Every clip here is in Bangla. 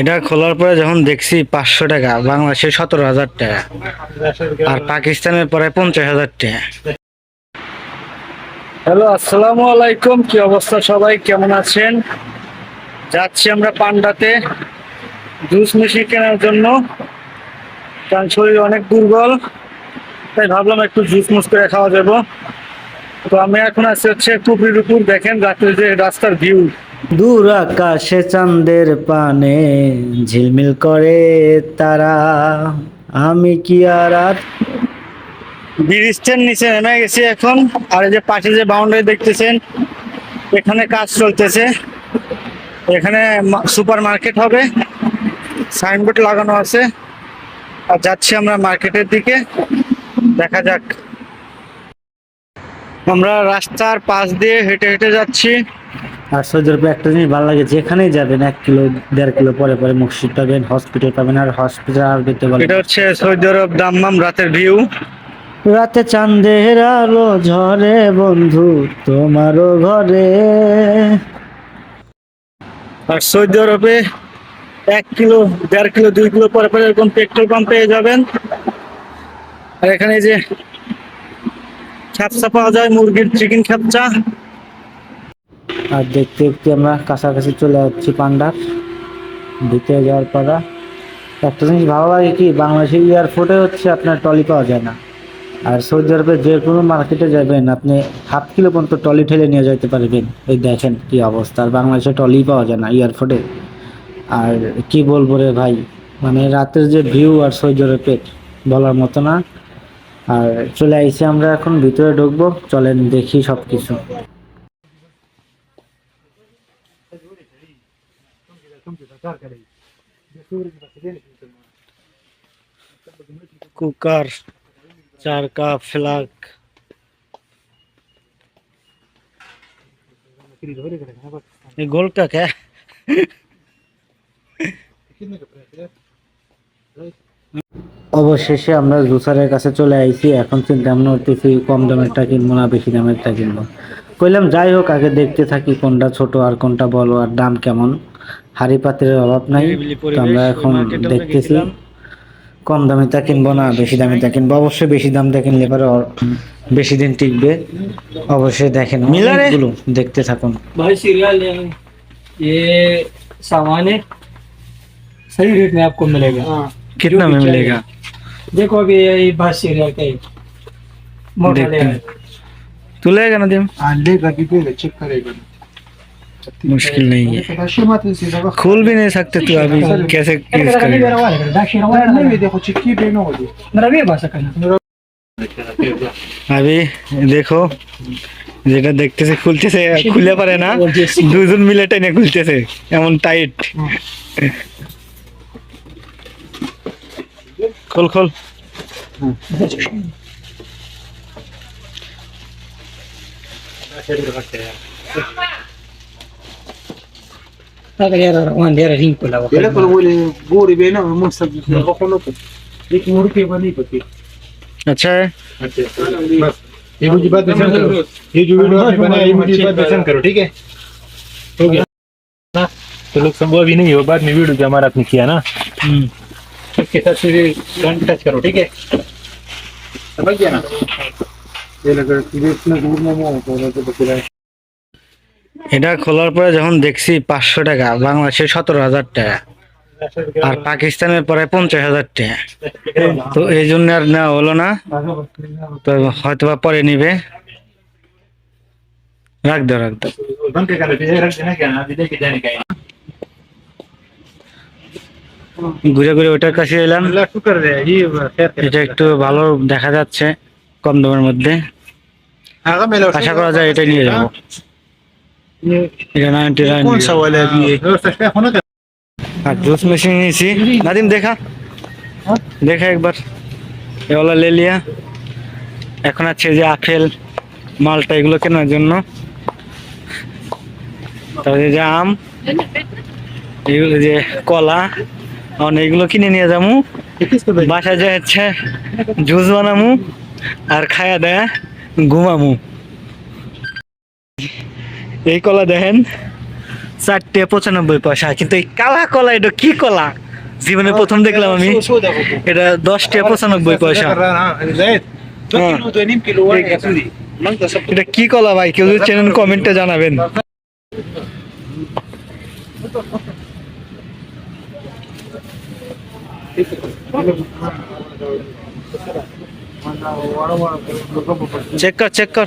এটা খোলার পরে যখন দেখছি পাঁচশো টাকা বাংলাদেশে সতেরো হাজার টাকা। আর পাকিস্তানের পরে পঞ্চাশ হাজার টাকা। হ্যালো, আসসালামু আলাইকুম, কি অবস্থা সবাই? কেমন আছেন? যাচ্ছি আমরা পান্ডাতে। জুস মেশিন কেনার জন্য। কারণ শরীর অনেক দুর্বল। তাই ভাবলাম একটু জুস মুস করে খাওয়া যাব। তো আমি এখন আছি হচ্ছে কুপির উপর, দেখেন রাতের যে রাস্তার ভিউ দূর আকাশে চাঁদের পানে ঝিলমিল করে তারা। আমি কি আর ব্রিজটার নিচে নেমে গেছি এখন। আর এই যে পাশে যে বাউন্ডারি দেখতেছেন, এখানে কাজ চলতেছে। এখানে সুপার মার্কেট হবে। সাইনবোর্ড লাগানো আছে। আর যাচ্ছি আমরা মার্কেটের দিকে। দেখা যাক। আমরা রাস্তার পাশ দিয়ে হেঁটে হেঁটে যাচ্ছি। আর সৌদি আরবে একটা জিনিস ভালো লাগে যেখানেই যাবেন এক কিলো দেড় কিলো পরে পরে মসজিদ পাবেন হসপিটাল পাবেন আর হসপিটাল আর দেখতে পাবেন এটা হচ্ছে সৌদি আরব দাম্মাম রাতের ভিউ রাতে চাঁদের আলো ঝরে বন্ধু তোমারও ঘরে। আর সৌদি আরবে এক কিলো দেড় কিলো দুই কিলো পরে পরে এরকম পেট্রোল পাম্প পেয়ে যাবেন। আর এখানে যে খ্যাপসা পাওয়া যায় মুরগির চিকেন খ্যাপসা। আর দেখতে দেখতে আমরা কাছাকাছি চলে যাচ্ছি পান্ডার। ভিতরে যাওয়ার পরা একটা জিনিস ভালো লাগে কি বাংলাদেশের এয়ারপোর্টে হচ্ছে আপনার টলি পাওয়া যায় না। আর সৌদি আরবে যে কোনো মার্কেটে যাবেন, আপনি হাফ কিলো পর্যন্ত টলি ঠেলে নিয়ে যেতে পারবেন। এই দেখেন কি অবস্থা, আর বাংলাদেশে টলি পাওয়া যায় না এয়ারপোর্টে। আর কি বলব রে ভাই মানে রাতের যে ভিউ আর সৌদি আরবের বলার মতো না। আর চলে আইসি আমরা এখন, ভিতরে ঢুকবো, চলেন দেখি সব কিছু कुकर चार का फ्लाग ये गोल का क्या है? অবশেষে আমরা জুসারের কাছে চলে আইছি এখন চিন্তা ভাবনা করতেছি কম দামেরটা কিনবো না বেশি দামেরটা কিনবো কইলাম যাই হোক আগে দেখতে থাকি কোনটা ছোট আর কোনটা বড় আর দাম কেমন হাড়ি পাত্রের অভাব নাই তো আমরা এখন দেখতেছি কম দামিটা কিনবো না বেশি দামিটা কিনবো অবশ্যই বেশি দামটা কিনলে পরে অ- বেশি দিন টিকবে অবশ্যই দেখেন অনেকগুলো দেখতে থাকুন भाई सीरियल ये सामान है सही रेट में आपको मिलेगा कितना में मिलेगा देखो अभी ये बस सीरियल का ही मोटा देखते लेगा हैं तू लेगा ना दिम हाँ लेगा कि पहले चेक करेगा मुश्किल नहीं है राशि मात्र से लगा खोल भी नहीं सकते तू अभी कैसे यूज करेगा नहीं भी देखो चिक्की बेनो हो गई मेरा भी भाषा करना আবি দেখো যেটা দেখতেছে খুলতেছে খুলে পারে না দুজন মিলে টেনে খুলতেছে এমন টাইট খোল খোল अगर यार वहाँ दे रहा रिंग को लगा ये तो बोले बोरी बेनो मुझ सब बखोनो को एक के बनी पति अच्छा है अच्छा बस ये मुझे बात दर्शन करो ये जो वीडियो आपने बनाया ये मुझे बात दर्शन करो ठीक है हो गया ना तो लोग संभव अभी नहीं हो बाद में वीडियो जो हमारा आपने किया ना इसके साथ से फ्रंट टच करो ठीक है समझ गया ना ये लगा ये इतना दूर में मुँह होता है तो बकरा এটা খোলার পরে যখন দেখছি পাঁচশো টাকা, বাংলাদেশে সতেরো হাজার টাকা। আর পাকিস্তানের পরে পঞ্চাশ হাজার টাকা। তো এই জন্য আর নেওয়া হলো না। তো হয়তো বা পরে নিবে। রাখ ঘুরে ঘুরে ওটার কাছে এলাম। এটা একটু ভালো দেখা যাচ্ছে কম দামের মধ্যে। আশা করা যায় এটা নিয়ে যাব। कौन सा वाला है अभी ये सस्ता होना था আর জুস মেশিন নিয়েছি নাদিম দেখা দেখা একবার এগুলো লে লিয়া এখন আছে যে আপেল মালটা এগুলো কেনার জন্য তারপরে যে আম এগুলো যে কলা এখন এগুলো কিনে নিয়ে যাবো ये किसको भेजा বাসায় যে হচ্ছে জুস বানামু আর খায়া দেয়া ঘুমামু এই কলা দেখেন। চারটে পঁচানব্বই পয়সা কিন্তু এই কালা কলা এটা কি কলা? জীবনে প্রথম দেখলাম আমি। এটা দশটা পঁচানব্বই পয়সা। হ্যাঁ। এটা কি কলা ভাই? কেউ যদি চেনেন কমেন্টে জানাবেন। চেক কর চেক কর।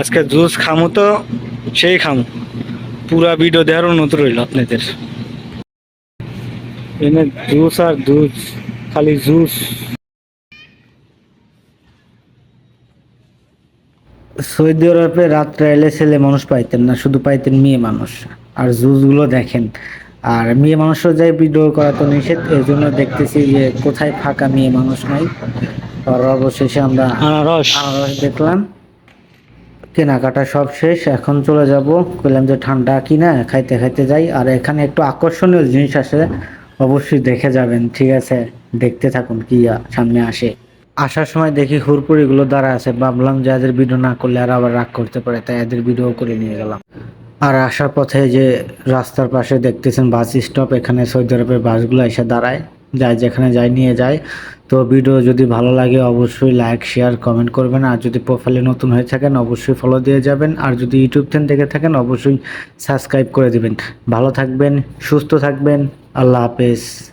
আজকে জুস খামো তো সেই খামো। পুরা ভিডিও দেওয়ার অনুরোধ রইল আপনাদের। এনে জুস আর দুধ খালি জুস। সৌদি আরবে রাত্রে এলে ছেলে মানুষ পাইতেন না শুধু পাইতেন মেয়ে মানুষ। আর জুসগুলো দেখেন। আর মেয়ে মানুষও যাই ভিডিও করা তো নিষেধ এই জন্য দেখতেছি যে কোথায় ফাঁকা মেয়ে মানুষ নাই। আর অবশেষে আমরা আনারস। আনারস দেখলাম। কেনাকাটা সব শেষ, এখন চলে যাব। কইলাম যে ঠান্ডা কিনা, খাইতে খাইতে যাই। আর এখানে একটু আকর্ষণীয় জিনিস আছে, অবশ্যই দেখে যাবেন, ঠিক আছে? দেখতে থাকুন কি সামনে আসে। আসার সময় দেখি হুরপুরিগুলো দাঁড়া আছে, ভাবলাম যে এদের ভিডিও না করলে আর আবার রাগ করতে পারে, তাই এদের ভিডিও করে নিয়ে গেলাম। আর আসার পথে যে রাস্তার পাশে দেখতেছেন বাস স্টপ এখানে সৌদি আরবের বাসগুলো এসে দাঁড়ায়। যায়, যেখানে যায়, নিয়ে যায়। তো ভিডিও যদি ভালো লাগে, অবশ্যই লাইক শেয়ার কমেন্ট করবেন। আর যদি প্রোফাইলে নতুন হয়ে থাকেন, অবশ্যই ফলো দিয়ে যাবেন। আর যদি ইউটিউব থেকে দেখে থাকেন, অবশ্যই সাবস্ক্রাইব করে দেবেন। ভালো থাকবেন, সুস্থ থাকবেন। আল্লাহ হাফেজ।